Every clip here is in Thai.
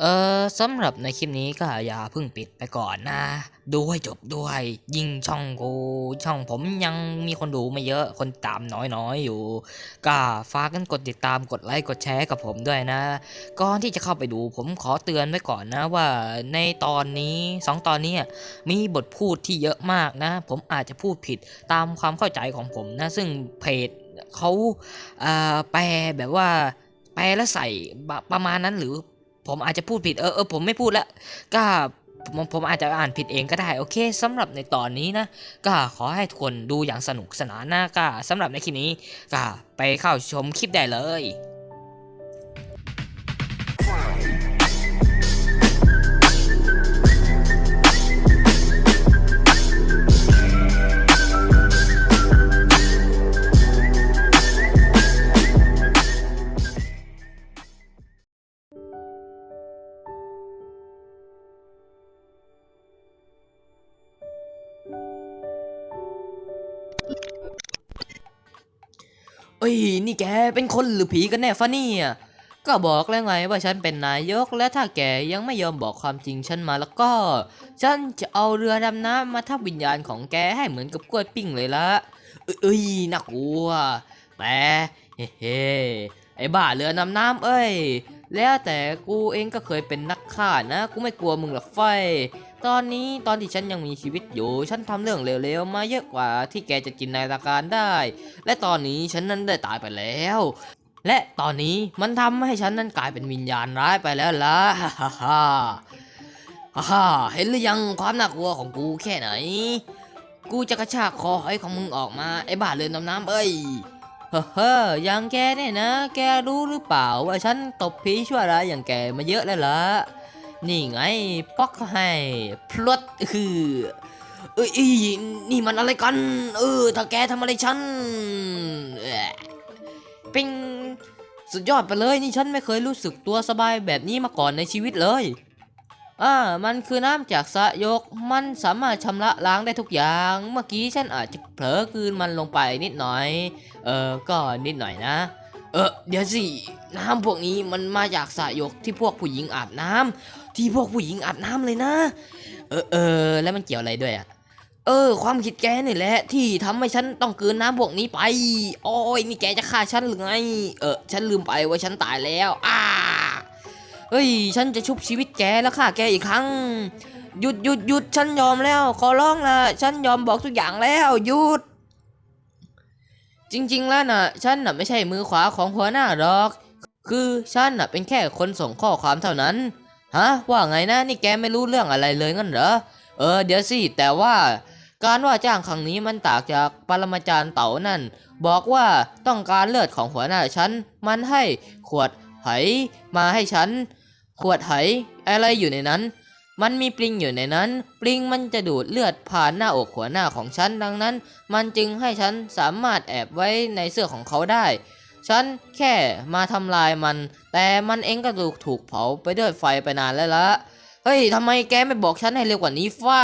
เออสำหรับในคลิปนี้ก็อย่าเพิ่งปิดไปก่อนนะ ดูให้จบด้วย ยิ่งช่องกู ช่องผมยังมีคนดูไม่เยอะคนตามน้อยๆอยู่ ก็ฝากกันกดติดตามกดไลค์กดแชร์กับผมด้วยนะ ก่อนที่จะเข้าไปดูผมขอเตือนไว้ก่อนนะว่าในตอนนี้สองตอนนี้มีบทพูดที่เยอะมากนะ ผมอาจจะพูดผิดตามความเข้าใจของผมนะ ซึ่งเพจเขาอ่าแปลแบบว่าแปลแล้วใส่ประมาณนั้นหรือ ผมอาจจะพูดผิดเออเออผมไม่พูดละก็ผมผมอาจจะอ่านผิดเองก็ได้โอเคสำหรับในตอนนี้นะ ก็ขอให้ทุกคนดูอย่างสนุกสนานนะก็สำหรับในคลิปนี้ก็ไปเข้าชมคลิปได้เลย เอ้ยนี่แกเป็นคนหรือผีกันแน่ฟะเนี่ยก็บอกแล้วไงว่าฉันเป็นนายกและถ้าแกยังไม่ยอมบอกความจริงฉันมาแล้วก็ ฉันจะเอาเรือดำน้ำมาทับวิญญาณของแกให้เหมือนกับกล้วยปิ้งเลยละเอ้ยน่ากลัวแต่เฮ้เฮ้ไอ้บ้าเรือดำน้ำเอ้ย แล้วแต่กูเองก็เคยเป็นนักฆ่านะ กูไม่กลัวมึงหรอกไฟ ตอนนี้ตอนที่ฉันยังมีชีวิตอยู่ ฉันทำเรื่องเลวๆมาเยอะกว่าที่แกจะจินนาการได้ และตอนนี้ฉันนั้นได้ตายไปแล้ว และตอนนี้มันทำให้ฉันนั้นกลายเป็นวิญญาณร้ายไปแล้วล่ะฮ่าฮ่าฮ่าฮ่าเห็นหรือยังความน่ากลัวของกูแค่ไหน กูจะกระชากคอหอยของมึงออกมาไอ้บ้าเรือนดำน้ำเอ้ยเฮ้อเฮ้ออย่างแกเนี่ยนะ แกรู้หรือเปล่าว่าฉันตบผีชั่วร้ายอย่างแกมาเยอะแล้วล่ะ นี่ไงป๊อกให้พลดคือเอ้ยอีนี่มันอะไรกัน เออถ้าแกทำอะไรฉันป็นสุดยอดไปเลยนี่ฉันไม่เคยรู้สึกตัวสบายแบบนี้มาก่อนในชีวิตเลยอ่ามันคือน้ำจากสระยก มันสามารถชำระล้างได้ทุกอย่าง เมื่อกี้ฉันอาจจะเผลอกลืนมันลงไปนิดหน่อย เออก็นิดหน่อยนะ เออเดี๋ยวสิ น้ำพวกนี้มันมาจากสระยกที่พวกผู้หญิงอาบน้ำ ที่พวกผู้หญิงอาบน้ำเลยนะ เออเออแล้วมันเกี่ยวอะไรด้วยอะ เออ ความคิดแกนี่แหละ ที่ทำให้ฉันต้องกลืนน้ำพวกนี้ไป โอ้ยนี่แกจะฆ่าฉันหรือไง เออ ฉันลืมไปว่าฉันตายแล้วอ่าเฮ้ย ฉันจะชุบชีวิตแกแล้วฆ่าแกอีกครั้ง หยุดหยุดหยุดฉันยอมแล้ว ขอร้องละฉันยอมบอกทุกอย่างแล้ว หยุด จริง ๆ แล้วน่ะ ฉันน่ะไม่ใช่มือขวาของหัวหน้าหรอก คือฉันน่ะเป็นแค่คนส่งข้อความเท่านั้น ฮะว่าไงนะนี่แกไม่รู้เรื่องอะไรเลยงั้นเหรอเออเดี๋ยวสิแต่ว่าการว่าจ้างครั้งนี้มันตางจากปรมาจารย์เต๋านั่น บอกว่าต้องการเลือดของหัวหน้าฉัน มันให้ขวดไหมาให้ฉัน ขวดไหอะไรอยู่ในนั้น มันมีปลิงอยู่ในนั้น ปลิงมันจะดูดเลือดผ่านหน้าอกหัวหน้าของฉันดังนั้น มันจึงให้ฉันสามารถแอบไว้ในเสื้อของเขาได้ ฉันแค่มาทำลายมัน แต่มันเองก็ถูกถูกเผาไปด้วยไฟไปนานแล้วละเฮ้ยทำไมแกไม่บอกฉันให้เร็วกว่านี้ฟ้า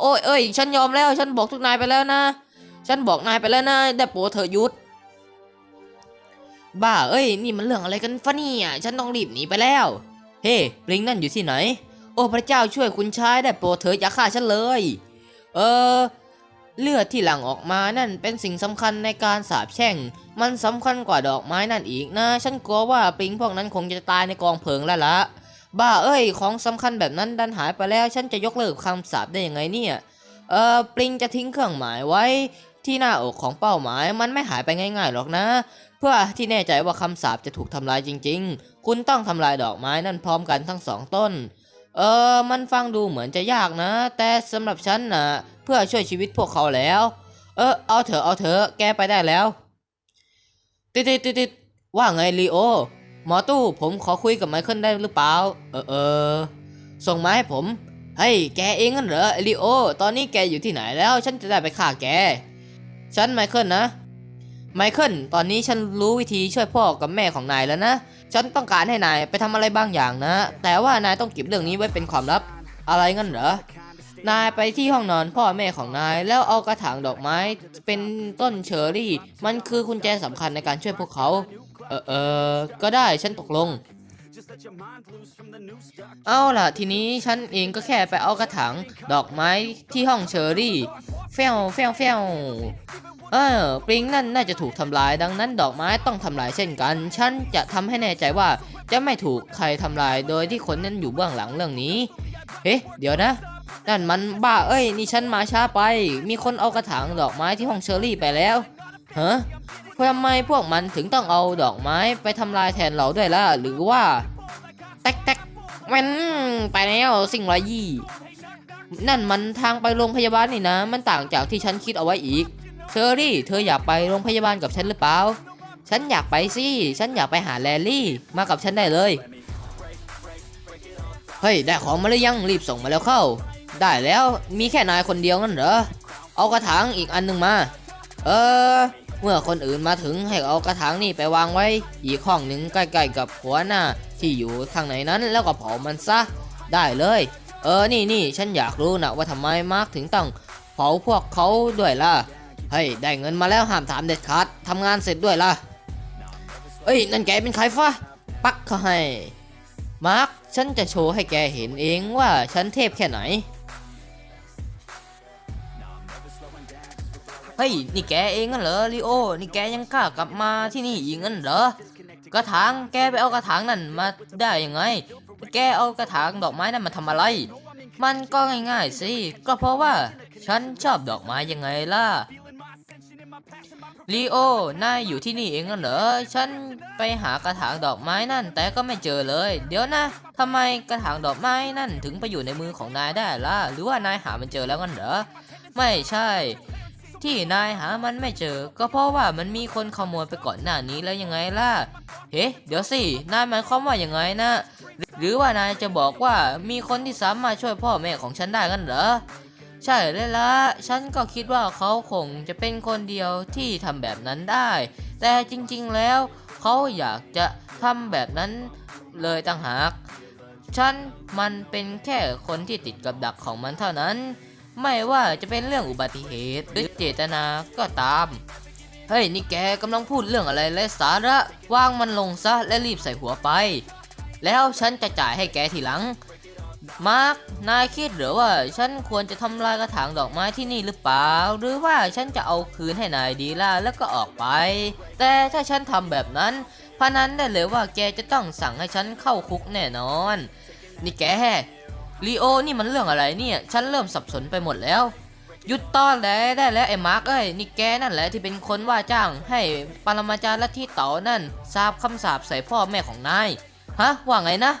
โอ้ยเอ้ย ฉันยอมแล้ว ฉันบอกทุกนายไปแล้วนะ ฉันบอกนายไปแล้วนะ ได้โปรเธอหยุด บ้า เอ้ย นี่มันเรื่องอะไรกันฟะเนี่ย ฉันต้องรีบหนีไปแล้ว เฮ้ปลิงนั่นอยู่ที่ไหน โอ้พระเจ้าช่วยคุณชายได้โปรเถิดอย่าฆ่าฉันเลย เออ เลือดที่หลั่งออกมานั่นเป็นสิ่งสำคัญในการสาบแช่ง มันสำคัญกว่าดอกไม้นั่นอีกนะ ฉันกลัวว่าปิงพวกนั้นคงจะตายในกองเพลิงแล้วละบ้าเอ้ย ของสำคัญแบบนั้นดันหายไปแล้ว ฉันจะยกเลิกคำสาปได้ยังไงเนี่ย เออปิงจะทิ้งเครื่องหมายไว้ ที่หน้าอกของเป้าหมาย มันไม่หายไปง่ายๆหรอกนะ เพื่อที่แน่ใจว่าคำสาปจะถูกทำลายจริง ๆ คุณต้องทำลายดอกไม้นั่นพร้อมกันทั้งสองต้น เออ มันฟังดูเหมือนจะยากนะ แต่สำหรับฉันนะเพื่อช่วยชีวิตพวกเขาแล้ว เออ เอาเถอะ เอาเถอะ แกไปได้แล้ว ติดติดติดติดว่าไงลีโอ หมอตู้ผมขอคุยกับไมเคิลได้หรือเปล่า เออเออ ส่งมาให้ผม เฮ้ย แกเองงั้นเหรอลีโอ ตอนนี้แกอยู่ที่ไหนแล้ว ฉันจะได้ไปฆ่าแก ฉันไมเคิลนะ ไมเคิล ตอนนี้ฉันรู้วิธีช่วยพ่อกับแม่ของนายแล้วนะ ฉันต้องการให้นายไปทำอะไรบางอย่างนะ แต่ว่านายต้องเก็บเรื่องนี้ไว้เป็นความลับ อะไรงั้นเหรอ นายไปที่ห้องนอนพ่อแม่ของนาย แล้วเอากระถางดอกไม้ เป็นต้นเชอร์รี่ มันคือกุญแจสำคัญในการช่วยพวกเขา เออเออก็ได้ฉันตกลง เอาล่ะ ทีนี้ฉันเองก็แค่ไปเอากระถางดอกไม้ที่ห้องเชอรี่เฟลเฟลเฟล เออปริงนั่นน่าจะถูกทำลายดังนั้นดอกไม้ต้องทำลายเช่นกัน ฉันจะทำให้แน่ใจว่าจะไม่ถูกใครทำลายโดยที่คนนั้นอยู่เบื้องหลังเรื่องนี้ เอ๊ะ เดี๋ยวนะ นั่นมันบ้าเอ้ย นี่ฉันมาช้าไป มีคนเอากระถางดอกไม้ที่ห้องเชอรี่ไปแล้วฮะทำไมพวกมันถึงต้องเอาดอกไม้ไปทำลายแทนเราด้วยล่ะ หรือว่าแตกแตกมันไปแล้วสิ่งไรยี่ นั่นมันทางไปโรงพยาบาลนี่นะ มันต่างจากที่ฉันคิดเอาไว้อีก เชอรี่ เธออยากไปโรงพยาบาลกับฉันหรือเปล่า ฉันอยากไปสิ ฉันอยากไปหาแลลี่ มากับฉันได้เลย เฮ้ย ได้ของมาหรือยัง รีบส่งมาแล้วเข้า ได้แล้ว มีแค่นายคนเดียวงั้นเหรอ เอากระถางอีกอันหนึ่งมา เออ เมื่อคนอื่นมาถึงให้เอากระถางนี่ไปวางไว้ อีกห้องหนึ่งใกล้ๆกับหัวหน้าที่อยู่ทางไหนนั้นแล้วก็เผามันซะ ได้เลย เออ นี่นี่ฉันอยากรู้นะว่าทำไมมาร์คถึงต้องเผาพวกเขาด้วยล่ะ เฮ้ยได้เงินมาแล้วห้ามถามเด็ดขาดทำงานเสร็จด้วยล่ะเอ้ยนั่นแกเป็นใครฟะปักเขาให้มาร์คฉันจะโชว์ให้แกเห็นเองว่าฉันเทพแค่ไหนเฮ้ยนี่แกเองงั้นเหรอลิโอ นี่แกยังกล้ากลับมาที่นี่อีกงั้นเหรอกระถางแกไปเอากระถางนั่นมาได้ยังไง แกเอากระถางดอกไม้นั่นมาทำอะไร มันก็ง่ายๆสิก็เพราะว่าฉันชอบดอกไม้ยังไงล่ะ ลีโอ นายอยู่ที่นี่เองงั้นเหรอ ฉันไปหากระถางดอกไม้นั่น แต่ก็ไม่เจอเลย เดี๋ยวนะทำไมกระถางดอกไม้นั่นถึงไปอยู่ในมือของนายได้ล่ะ หรือว่านายหามันเจอแล้วงั้นเหรอ ไม่ใช่ ที่นายหามันไม่เจอ ก็เพราะว่ามันมีคนขโมยไปก่อนหน้านี้แล้วยังไงล่ะ เฮ้เดี๋ยวสิ นายหมายความว่ายังไงนะ หรือว่านายจะบอกว่ามีคนที่สามารถช่วยพ่อแม่ของฉันได้กันเหรอ ใช่เลยละฉันก็คิดว่าเขาคงจะเป็นคนเดียวที่ทำแบบนั้นได้ แต่จริงๆแล้วเขาอยากจะทำแบบนั้นเลยต่างหาก ฉันมันเป็นแค่คนที่ติดกับดักของมันเท่านั้น ไม่ว่าจะเป็นเรื่องอุบัติเหตุหรือเจตนาก็ตาม เฮ้ยนี่แกกำลังพูดเรื่องอะไรไร้สาระวางมันลงซะและรีบใส่หัวไป แล้วฉันจะจ่ายให้แกทีหลัง มาร์คนายคิดหรือว่าฉันควรจะทำลายกระถางดอกไม้ที่นี่หรือเปล่า หรือว่าฉันจะเอาคืนให้นายดีล่ะแล้วก็ออกไป แต่ถ้าฉันทำแบบนั้นพนันได้เลยว่าแกจะต้องสั่งให้ฉันเข้าคุกแน่นอน นี่แกลีโอนี่มันเรื่องอะไรเนี่ย ฉันเริ่มสับสนไปหมดแล้วหยุดต้อนแล้วได้แล้วไอ้มาร์คเอ้ยนี่แกนั่นแหละที่เป็นคนว่าจ้าง ให้ปรมาจารย์ลัทธิเต๋านั่นสาบคำสาปใส่พ่อแม่ของนายฮะว่าไงนะ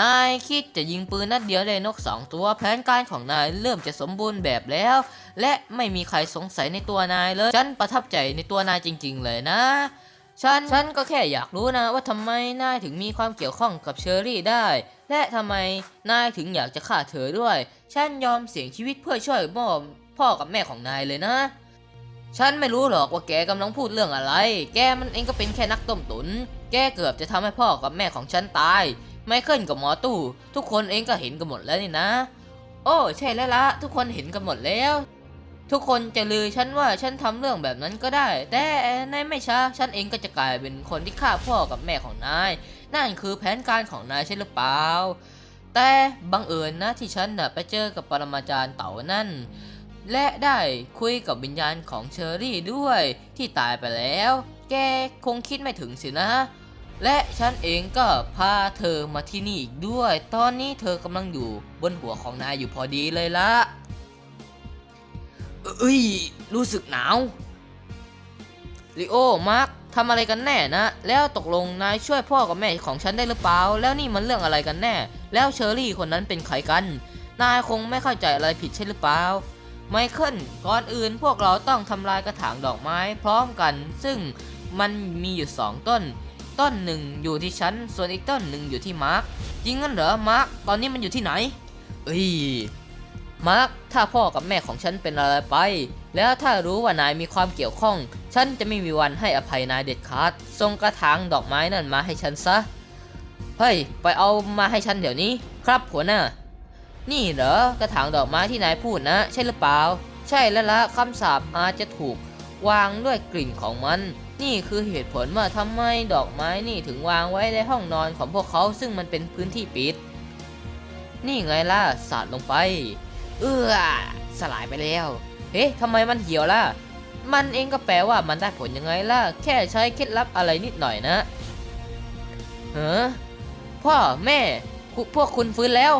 นายคิดจะยิงปืนนัดเดียวได้นกสองตัวแผนการของนายเริ่มจะสมบูรณ์แบบแล้ว และไม่มีใครสงสัยในตัวนายเลย ฉันประทับใจในตัวนายจริง ๆ เลยนะฉันฉันก็แค่อยากรู้นะว่าทำไมนายถึงมีความเกี่ยวข้องกับเชอรี่ได้ และทำไมนายถึงอยากจะฆ่าเธอด้วย ฉันยอมเสี่ยงชีวิตเพื่อช่วยพ่อพ่อกับแม่ของนายเลยนะ ฉันไม่รู้หรอกว่าแกกำลังพูดเรื่องอะไร แกมันเองก็เป็นแค่นักต้มตุน แกเกือบจะทำให้พ่อกับแม่ของฉันตาย ไมเคิลกับหมอตู้ทุกคนเองก็เห็นกันหมดแล้วนี่นะ โอ้ใช่แล้วละทุกคนเห็นกันหมดแล้ว ทุกคนจะลือฉันว่าฉันทำเรื่องแบบนั้นก็ได้ แต่ในไม่ช้าฉันเองก็จะกลายเป็นคนที่ฆ่าพ่อกับแม่ของนาย นั่นคือแผนการของนายใช่หรือเปล่า แต่บังเอิญนะที่ฉันน่ะไปเจอกับปรมาจารย์เต๋านั่นและได้คุยกับวิญญาณของเชอรี่ด้วยที่ตายไปแล้ว แกคงคิดไม่ถึงสินะ และฉันเองก็พาเธอมาที่นี่อีกด้วย ตอนนี้เธอกำลังอยู่บนหัวของนายอยู่พอดีเลยละเอ้ย รู้สึกหนาวลิโอ มาร์คทำอะไรกันแน่นะ แล้วตกลงนายช่วยพ่อกับแม่ของฉันได้หรือเปล่า แล้วนี่มันเรื่องอะไรกันแน่ แล้วเชอรี่คนนั้นเป็นใครกัน นายคงไม่เข้าใจอะไรผิดใช่หรือเปล่า ไมเคิล ก่อนอื่นพวกเราต้องทำลายกระถางดอกไม้พร้อมกัน ซึ่งมันมีอยู่สองต้น ต้นหนึ่งอยู่ที่ฉัน ส่วนอีกต้นหนึ่งอยู่ที่มาร์คจริงงั้นเหรอ มาร์คตอนนี้มันอยู่ที่ไหน เอ้ย มาร์คถ้าพ่อกับแม่ของฉันเป็นอะไรไป แล้วถ้ารู้ว่านายมีความเกี่ยวข้อง ฉันจะไม่มีวันให้อภัยนายเด็ดขาด ส่งกระถางดอกไม้นั่นมาให้ฉันซะ เฮ้ย ไปเอามาให้ฉันเดี๋ยวนี้ ครับหัวหน้า นี่เหรอกระถางดอกไม้ที่นายพูดนะ ใช่หรือเปล่า ใช่แล้วละคำสาปอาจจะถูกวางด้วยกลิ่นของมัน นี่คือเหตุผลว่าทำไมดอกไม้นี่ถึงวางไว้ในห้องนอนของพวกเขาซึ่งมันเป็นพื้นที่ปิด นี่ไงล่ะสาดลงไป เอื้อสลายไปแล้วเอ๊ะทำไมมันเหี่ยวล่ะ มันเองก็แปลว่ามันได้ผลยังไงล่ะ แค่ใช้เคล็ดลับอะไรนิดหน่อยนะเฮ้อพ่อแม่พวกคุณฟื้นแล้ว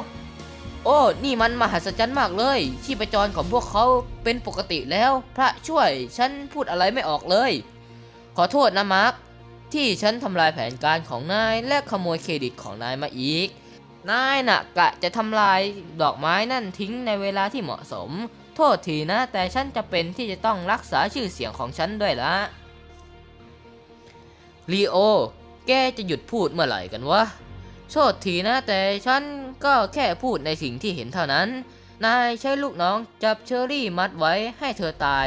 โอ้ นี่มันมหัศจรรย์มากเลยชีพจรของพวกเขาเป็นปกติแล้ว พระช่วย ฉันพูดอะไรไม่ออกเลย ขอโทษนะมาร์คที่ฉันทำลายแผนการของนายและขโมยเครดิตของนายมาอีก นายน่ะกะจะทำลายดอกไม้นั่นทิ้งในเวลาที่เหมาะสม โทษทีนะ แต่ฉันจะเป็นที่จะต้องรักษาชื่อเสียงของฉันด้วยละลีโอ แกจะหยุดพูดเมื่อไหร่กันวะ โทษทีนะ แต่ฉันก็แค่พูดในสิ่งที่เห็นเท่านั้น นายใช้ลูกน้องจับเชอรี่มัดไว้ให้เธอตาย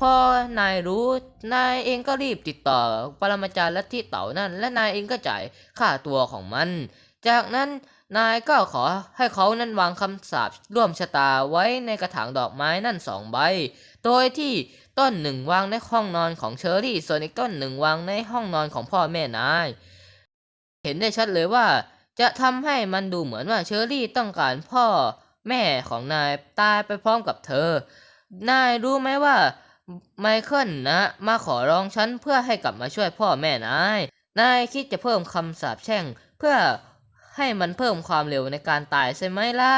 พอนายรู้นายเองก็รีบติดต่อปรมาจารย์ลัทธิเต่านั่น และนายเองก็จ่ายค่าตัวของมัน จากนั้นนายก็ขอให้เขานั้นวางคำสาปร่วมชะตาไว้ในกระถางดอกไม้นั่นสองใบ โดยที่ต้นหนึ่งวางในห้องนอนของเชอรี่ ส่วนอีกต้นหนึ่งวางในห้องนอนของพ่อแม่นาย เห็นได้ชัดเลยว่า จะทำให้มันดูเหมือนว่าเชอรี่ต้องการพ่อแม่ของนายตายไปพร้อมกับเธอ นายรู้ไหมว่า ไมเคิลนะ มาขอร้องฉันเพื่อให้กลับมาช่วยพ่อแม่นาย นายคิดจะเพิ่มคำสาปแช่ง เพื่อให้มันเพิ่มความเร็วในการตายใช่ไหมล่ะ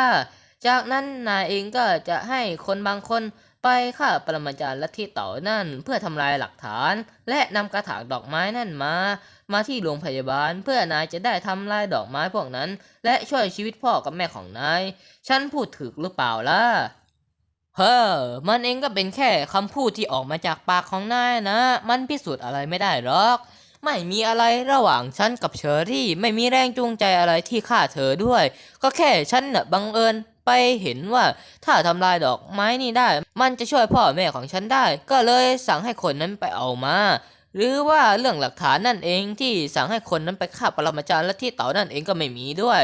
จากนั้นนายเองก็จะให้คนบางคนไปฆ่าปรมาจารย์ลัทธิเต่านั่น เพื่อทำลายหลักฐาน และนำกระถางดอกไม้นั่นมา มาที่โรงพยาบาล เพื่อนายจะได้ทำลายดอกไม้พวกนั้น และช่วยชีวิตพ่อกับแม่ของนาย ฉันพูดถึกหรือเปล่าล่ะ เฮ้อ มันเองก็เป็นแค่คำพูดที่ออกมาจากปากของนายนะ มันพิสูจน์อะไรไม่ได้หรอก ไม่มีอะไรระหว่างฉันกับเชอรี่ ไม่มีแรงจูงใจอะไรที่ฆ่าเธอด้วย ก็แค่ฉันน่ะบังเอิญไปเห็นว่าถ้าทำลายดอกไม้นี่ได้ มันจะช่วยพ่อแม่ของฉันได้ ก็เลยสั่งให้คนนั้นไปเอามา หรือว่าเรื่องหลักฐานนั่นเองที่สั่งให้คนนั้นไปฆ่าปรมาจารย์และที่เต่านั่นเองก็ไม่มีด้วย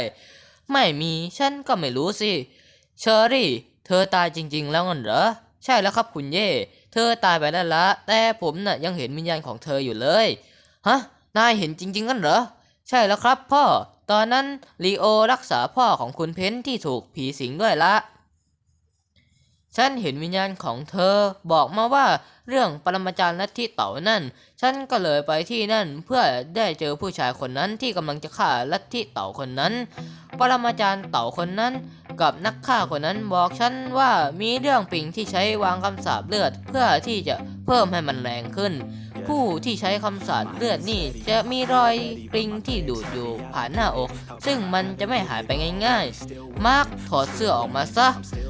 ไม่มีฉันก็ไม่รู้สิเชอรี่ เธอตายจริง ๆ แล้วงั้นเหรอ ใช่แล้วครับคุณเย่ เธอตายไปแล้วละแต่ผมน่ะยังเห็นวิญญาณของเธออยู่เลย ฮะ นายเห็นจริงๆงั้นเหรอ ใช่แล้วครับ พ่อ ตอนนั้นลีโอรักษาพ่อของคุณเพนที่ถูกผีสิงด้วยละ ฉันเห็นวิญญาณของเธอบอกมาว่าเรื่องปรมาจารย์ลัทธิเต่านั่น ฉันก็เลยไปที่นั่นเพื่อได้เจอผู้ชายคนนั้นที่กำลังจะฆ่าลัทธิเต่าคนนั้น ปรมาจารย์เต่าคนนั้น กับนักฆ่าคนนั้นบอกฉันว่ามีเรื่องปิงที่ใช้วางคำสาปเลือด เพื่อที่จะเพิ่มให้มันแรงขึ้น ผู้ที่ใช้คำสาปเลือดนี่จะมีรอยปริงที่ดูดอยู่ผ่านหน้าอก ซึ่งมันจะไม่หายไปง่าย ๆ มาร์คถอดเสื้อออกมาซะมาร์ค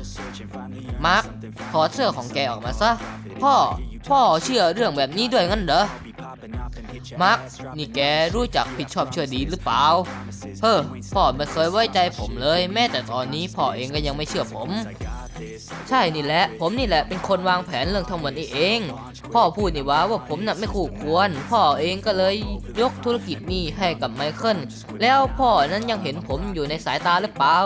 ถอดเสื้อของแกออกมาซะ พ่อ พ่อเชื่อเรื่องแบบนี้ด้วยงั้นเหรอ มาร์คนี่แกรู้จักผิดชอบเชื่อดีหรือเปล่า เฮ้อ พ่อไม่เคยไว้ใจผมเลย แม้แต่ตอนนี้พ่อเองก็ยังไม่เชื่อผม ใช่นี่แหละ ผมนี่แหละเป็นคนวางแผนเรื่องทั้งหมดนี้เอง พ่อพูดนี่ว่าว่าผมน่ะไม่คู่ควร พ่อเองก็เลยยกธุรกิจนี้ให้กับไมเคิล แล้วพ่อนั้นยังเห็นผมอยู่ในสายตาหรือเปล่า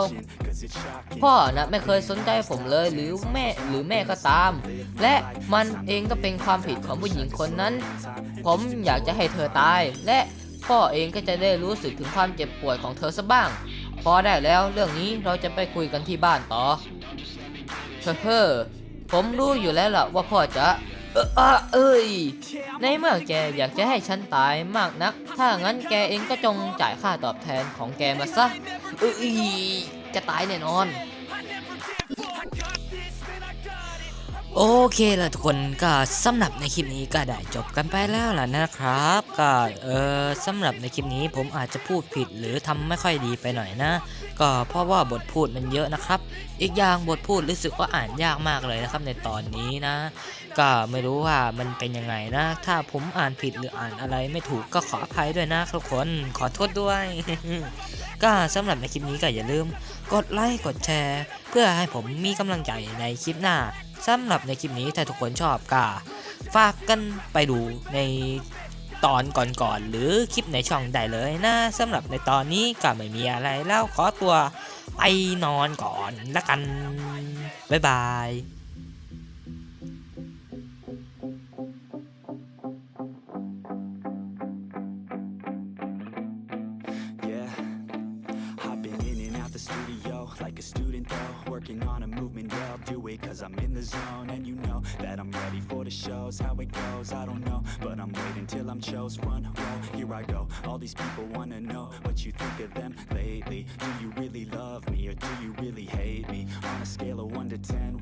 พ่อนะไม่เคยสนใจผมเลยหรือแม่หรือแม่ก็ตาม และมันเองก็เป็นความผิดของผู้หญิงคนนั้น ผมอยากจะให้เธอตาย และพ่อเองก็จะได้รู้สึกถึงความเจ็บปวดของเธอซะบ้าง พอได้แล้วเรื่องนี้เราจะไปคุยกันที่บ้านต่อเฮ้อเฮ้อผมรู้อยู่แล้วล่ะว่าพ่อจะเอออะเอ้ย ในเมื่อแกอยากจะให้ฉันตายมากนัก ถ้างั้นแกเองก็จงจ่ายค่าตอบแทนของแกมาซะเอ้ย จะตายแน่นอน โอเคละทุกคนก็สำหรับในคลิปนี้ก็ได้จบกันไปแล้วล่ะนะครับ ก็เออสำหรับในคลิปนี้ผมอาจจะพูดผิดหรือทำไม่ค่อยดีไปหน่อยนะ ก็เพราะว่าบทพูดมันเยอะนะครับ อีกอย่างบทพูดรู้สึกว่าอ่านยากมากเลยนะครับในตอนนี้นะ ก็ไม่รู้ว่ามันเป็นยังไงนะ ถ้าผมอ่านผิดหรืออ่านอะไรไม่ถูกก็ขออภัยด้วยนะทุกคน ขอโทษด้วย ก็สำหรับในคลิปนี้ก็อย่าลืม กดไลค์กดแชร์ เพื่อให้ผมมีกำลังใจในคลิปหน้าสำหรับในคลิปนี้ถ้าทุกคนชอบก็ฝากกันไปดูในตอนก่อนๆหรือคลิปในช่องได้เลยนะสำหรับในตอนนี้ก็ไม่มีอะไรแล้วขอตัวไปนอนก่อนละกัน บ๊ายบาย working on a movement, yeah, I'll do it Cause I'm in the zone. And you know that I'm ready for the shows How it goes, I don't know, but I'm waiting till I'm chose. Run, roll, here I go, all these people wanna know What you think of them lately. Do you really love me or do you really hate me? On a scale of 1 to 10,